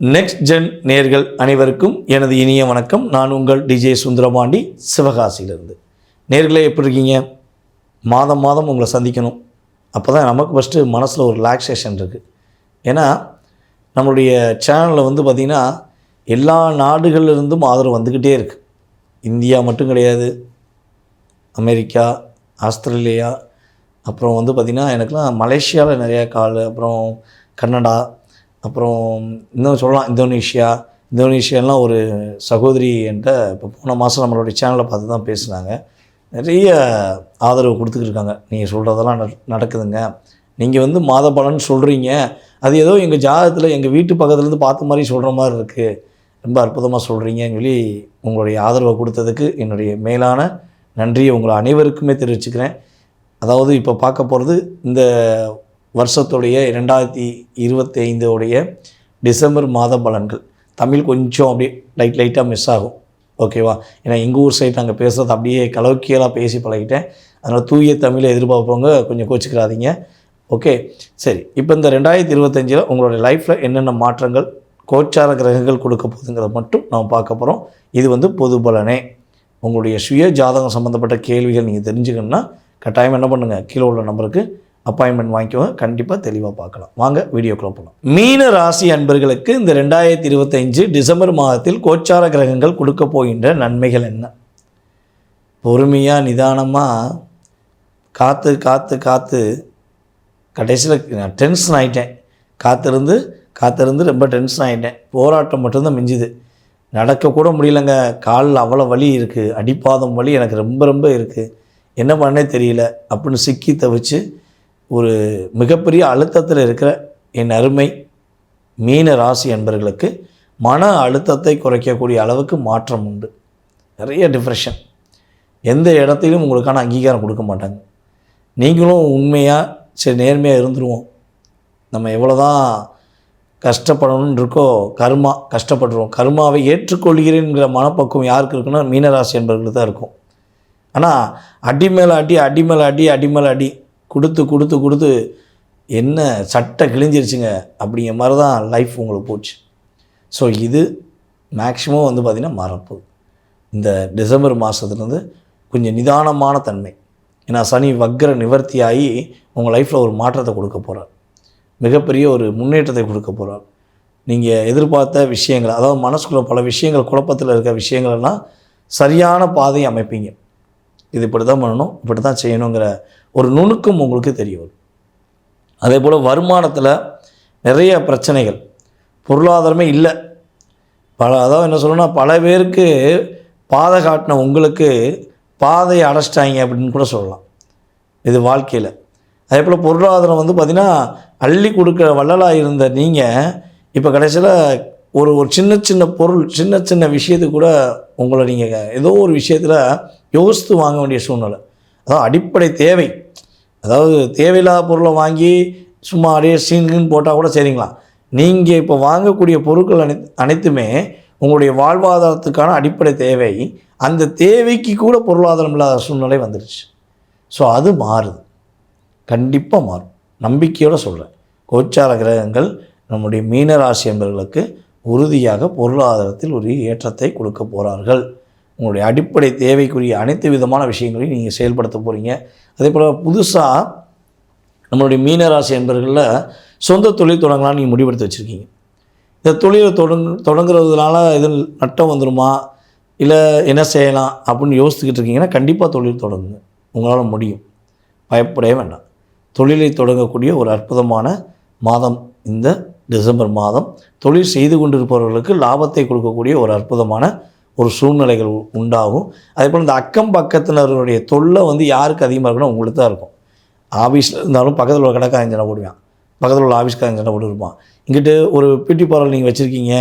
Next gen நேர்கள் அனைவருக்கும் எனது இனிய வணக்கம். நான் உங்கள் டிஜே சுந்தரபாண்டி சிவகாசியிலிருந்து. நேர்களே எப்படி இருக்கீங்க? மாதம் மாதம் உங்களை சந்திக்கணும். அப்போ தான் நமக்கு ஃபஸ்ட்டு மனசில் ஒரு ரிலாக்ஸேஷன் இருக்குது ஏன்னா நம்மளுடைய சேனலில் வந்து பார்த்திங்கன்னா எல்லா நாடுகளிலிருந்தும் ஆதரவு வந்துக்கிட்டே இருக்குது இந்தியா மட்டும் கிடையாது. அமெரிக்கா ஆஸ்திரேலியா அப்புறம் வந்து பார்த்திங்கன்னா எனக்குலாம் மலேசியாவில் நிறையா கால் அப்புறம் கன்னடா அப்புறம் இன்னும் சொல்லலாம் இந்தோனேஷியா. இந்தோனேஷியாலாம் ஒரு சகோதரி என்கிட்ட இப்போ போன மாதம் நம்மளுடைய சேனலை பார்த்து தான் பேசுனாங்க. நிறைய ஆதரவு கொடுத்துக்கிட்டு இருக்காங்க. நீங்கள் சொல்கிறதெல்லாம் நடக்குதுங்க. நீங்கள் வந்து மாத பலன் சொல்கிறீங்க அது ஏதோ எங்கள் ஜாதகத்தில் எங்கள் வீட்டு பக்கத்துலேருந்து பார்த்த மாதிரி சொல்கிற மாதிரி இருக்குது ரொம்ப அற்புதமாக சொல்கிறீங்கன்னு சொல்லி உங்களுடைய ஆதரவை கொடுத்ததுக்கு என்னுடைய மேலான நன்றியை உங்களை அனைவருக்குமே தெரிவிச்சுக்கிறேன். அதாவது இப்போ பார்க்க போகிறது இந்த வருஷத்துடைய ரெண்டாயிரத்தி இருபத்தி ஐந்தோடைய டிசம்பர் மாத பலன்கள். தமிழ் கொஞ்சம் அப்படியே லைட் லைட்டாக மிஸ் ஆகும். ஓகேவா ஏன்னா எங்கள் ஊர் சைடு நாங்கள் பேசுகிறது அப்படியே கலோக்கியலாக பேசி பழகிட்டேன். அதனால் தூய தமிழை எதிர்பார்ப்பவங்க கொஞ்சம் கோச்சிக்கிறாதீங்க. ஓகே சரி. இப்போ இந்த ரெண்டாயிரத்தி இருபத்தஞ்சில் உங்களுடைய லைஃப்பில் என்னென்ன மாற்றங்கள் கோச்சார கிரகங்கள் கொடுக்க போகுதுங்கிறத மட்டும் நாம் பார்க்க போகிறோம் இது வந்து பொது பலனே. உங்களுடைய சுய ஜாதகம் சம்மந்தப்பட்ட கேள்விகள் நீங்கள் தெரிஞ்சுக்கணுன்னா கட்டாயம் என்ன பண்ணுங்கள் கீழே உள்ள நம்பருக்கு அப்பாயின்மெண்ட் வாங்கிக்கோங்க. கண்டிப்பாக தெளிவாக பார்க்கலாம். வாங்க வீடியோக்குள்ள போகலாம் மீன ராசி அன்பர்களுக்கு இந்த ரெண்டாயிரத்தி இருபத்தஞ்சு டிசம்பர் மாதத்தில் கோச்சார கிரகங்கள் கொடுக்க போகின்ற நன்மைகள் என்ன? பொறுமையாக நிதானமாக காற்று காற்று காற்று கடைசியில் நான் டென்ஷன் ஆகிட்டேன் காத்திருந்து காத்திருந்து ரொம்ப டென்ஷன் ஆகிட்டேன் போராட்டம் மட்டும்தான் மிஞ்சுது. நடக்கக்கூட முடியலங்க. காலில் அவ்வளோ வலி இருக்குது அடிப்பாதம் வலி எனக்கு ரொம்ப ரொம்ப இருக்குது என்ன பண்ணே தெரியல. அப்படின்னு சிக்கி தவிச்சு ஒரு மிகப்பெரிய அழுத்தத்தில் இருக்கிற என் அருமை மீன ராசி என்பர்களுக்கு மன அழுத்தத்தை குறைக்கக்கூடிய அளவுக்கு மாற்றம் உண்டு. நிறைய டிப்ரெஷன் எந்த இடத்திலும் உங்களுக்கான அங்கீகாரம் கொடுக்க மாட்டாங்க. நீங்களும் உண்மையாக சரி நேர்மையாக இருந்துருவோம். நம்ம எவ்வளோ தான் கஷ்டப்படணும்னு இருக்கோ கர்மா கஷ்டப்படுறோம். கர்மாவை ஏற்றுக்கொள்கிறேங்கிற மனப்பக்குவம் யாருக்கு இருக்குன்னா மீனராசி என்பவர்களுக்கு தான் இருக்கும். ஆனால் அடி மேலே அடி அடி மேலே அடி அடி மேலே அடி கொடுத்து கொடுத்து கொடுத்து என்ன சட்டை கிழிஞ்சிருச்சுங்க அப்படிங்கிற மாதிரி தான் லைஃப் உங்களுக்கு போச்சு. ஸோ இது மேக்ஸிமம் வந்து பார்த்திங்கன்னா மறப்பு. இந்த டிசம்பர் மாதத்துலேருந்து கொஞ்சம் நிதானமான தன்மை. ஏன்னா சனி வக்ர நிவர்த்தியாகி உங்கள் லைஃப்பில் ஒரு மாற்றத்தை கொடுக்க போகிறார் மிகப்பெரிய ஒரு முன்னேற்றத்தை கொடுக்க போகிறார் நீங்கள் எதிர்பார்த்த விஷயங்கள் அதாவது மனசுக்குள்ள பல விஷயங்கள் குழப்பத்தில் இருக்க விஷயங்கள்லாம் சரியான பாதையை அமைப்பீங்க. இது இப்படி தான் பண்ணணும் இப்படி தான் செய்யணுங்கிற ஒரு நுணுக்கம் உங்களுக்கு தெரிய வரும். அதே போல் வருமானத்தில் நிறைய பிரச்சனைகள். பொருளாதாரமே இல்லை. பல அதாவது என்ன சொல்லணும்னா பல பேருக்கு பாதை காட்டின உங்களுக்கு பாதையை அடைச்சிட்டாங்க அப்படின்னு கூட சொல்லலாம். இது வாழ்க்கையில். அதே போல் பொருளாதாரம் வந்து பார்த்திங்கன்னா அள்ளி கொடுக்குற வள்ளலாக இருந்த நீங்கள் இப்போ கடைசியில் ஒரு ஒரு சின்ன சின்ன பொருள் சின்ன சின்ன விஷயத்து கூட உங்களை நீங்கள் ஏதோ ஒரு விஷயத்தில் யோசித்து வாங்க வேண்டிய சூழ்நிலை. அதான் அடிப்படை தேவை. அதாவது தேவையில்லாத பொருளை வாங்கி சும்மா அப்படியே சீன்கின்னு போட்டால் கூட சரிங்களா? நீங்கள் இப்போ வாங்கக்கூடிய பொருட்கள் அனை அனைத்துமே உங்களுடைய வாழ்வாதாரத்துக்கான அடிப்படை தேவை. அந்த தேவைக்கு கூட பொருளாதாரம் இல்லாத சூழ்நிலை வந்துடுச்சு ஸோ அது மாறுது. கண்டிப்பாக மாறும். நம்பிக்கையோடு சொல்கிறேன் கோச்சார கிரகங்கள் நம்முடைய மீனராசி என்பவர்களுக்கு உறுதியாக பொருளாதாரத்தில் ஒரு ஏற்றத்தை கொடுக்க போகிறார்கள் உங்களுடைய அடிப்படை தேவைக்குரிய அனைத்து விதமான விஷயங்களையும் நீங்கள் செயல்படுத்த போகிறீங்க அதே போல் புதுசாக நம்மளுடைய மீனராசி என்பர்களில் சொந்த தொழில் தொடங்கலாம்னு நீங்கள் முடிவெடுத்து வச்சுருக்கீங்க. இந்த தொழிலை தொடங்கு தொடங்குறதுனால எதுவும் நட்டம் வந்துடுமா இல்லை என்ன செய்யலாம்? அப்படின்னு யோசிச்சுக்கிட்டு இருக்கீங்கன்னா கண்டிப்பாக தொழில் தொடங்குங்க. உங்களால் முடியும். பயப்படவே வேண்டாம். தொழிலை தொடங்கக்கூடிய ஒரு அற்புதமான மாதம் இந்த டிசம்பர் மாதம். தொழில் செய்து கொண்டிருப்பவர்களுக்கு லாபத்தை கொடுக்கக்கூடிய ஒரு அற்புதமான ஒரு சூழ்நிலைகள் உண்டாகும். அதே போல் இந்த அக்கம் பக்கத்தினருடைய தொல்லை வந்து யாருக்கு அதிகமாக இருக்குன்னா உங்களுக்கு தான் இருக்கும். ஆஃபீஸில் இருந்தாலும் பக்கத்தில் உள்ள கடைக்காரன் சண்டை போடுவான் பக்கத்தில் உள்ள ஆஃபீஸ்காரன் சண்டை போட்டு இருப்பான். இங்கிட்டு ஒரு பிடி பார்லர் நீங்கள் வச்சுருக்கீங்க.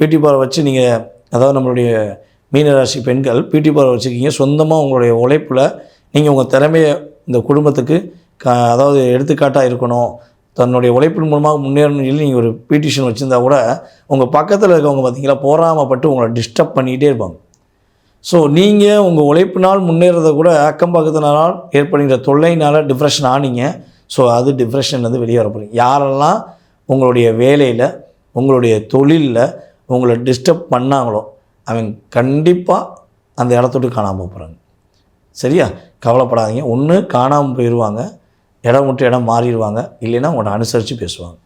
பிடி பார்லர் வச்சு நீங்கள் அதாவது நம்மளுடைய மீனராசி பெண்கள் பிடி பார்லர் வச்சுருக்கீங்க. சொந்தமாக உங்களுடைய உழைப்பில் நீங்கள் உங்கள் திறமையை இந்த குடும்பத்துக்கு க அதாவது எடுத்துக்காட்டாக இருக்கணும். தன்னுடைய உழைப்பின் மூலமாக முன்னேறணும் சொல்லி நீங்கள் ஒரு பீட்டிஷன் வச்சுருந்தா கூட உங்கள் பக்கத்தில் இருக்கவங்க பார்த்தீங்களா போராமப்பட்டு உங்களை டிஸ்டர்ப் பண்ணிக்கிட்டே இருப்பாங்க. ஸோ நீங்கள் உங்கள் உழைப்பினால் முன்னேறதை கூட அக்கம் பக்கத்தினால் ஏற்படுகிற தொல்லையினால் டிப்ரெஷன் ஆனீங்க. ஸோ அது டிப்ரெஷன் வந்து வெளியே வர போகிறீங்க யாரெல்லாம் உங்களுடைய வேலையில் உங்களுடைய தொழிலில் உங்களை டிஸ்டர்ப் பண்ணாங்களோ அவங்க கண்டிப்பாக அந்த இடத்தோட்டு காணாமல் போகிறாங்க சரியா? கவலைப்படாதீங்க. ஒன்று காணாமல் போயிடுவாங்க இடம் விட்டு இடம் மாறிடுவாங்க. இல்லைன்னா உங்களை அனுசரித்து பேசுவாங்க.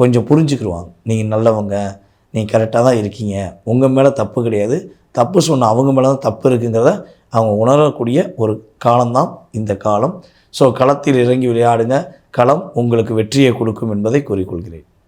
கொஞ்சம் புரிஞ்சுக்கிடுவாங்க நீங்கள் நல்லவங்க நீங்கள் கரெக்டாக தான் இருக்கீங்க. உங்கள் மேலே தப்பு கிடையாது. தப்பு சொன்ன அவங்க மேலே தான் தப்பு இருக்குங்கிறத அவங்க உணரக்கூடிய ஒரு காலம்தான் இந்த காலம். ஸோ களத்தில் இறங்கி விளையாடுங்க. களம் உங்களுக்கு வெற்றியை கொடுக்கும் என்பதை கூறிக்கொள்கிறேன்.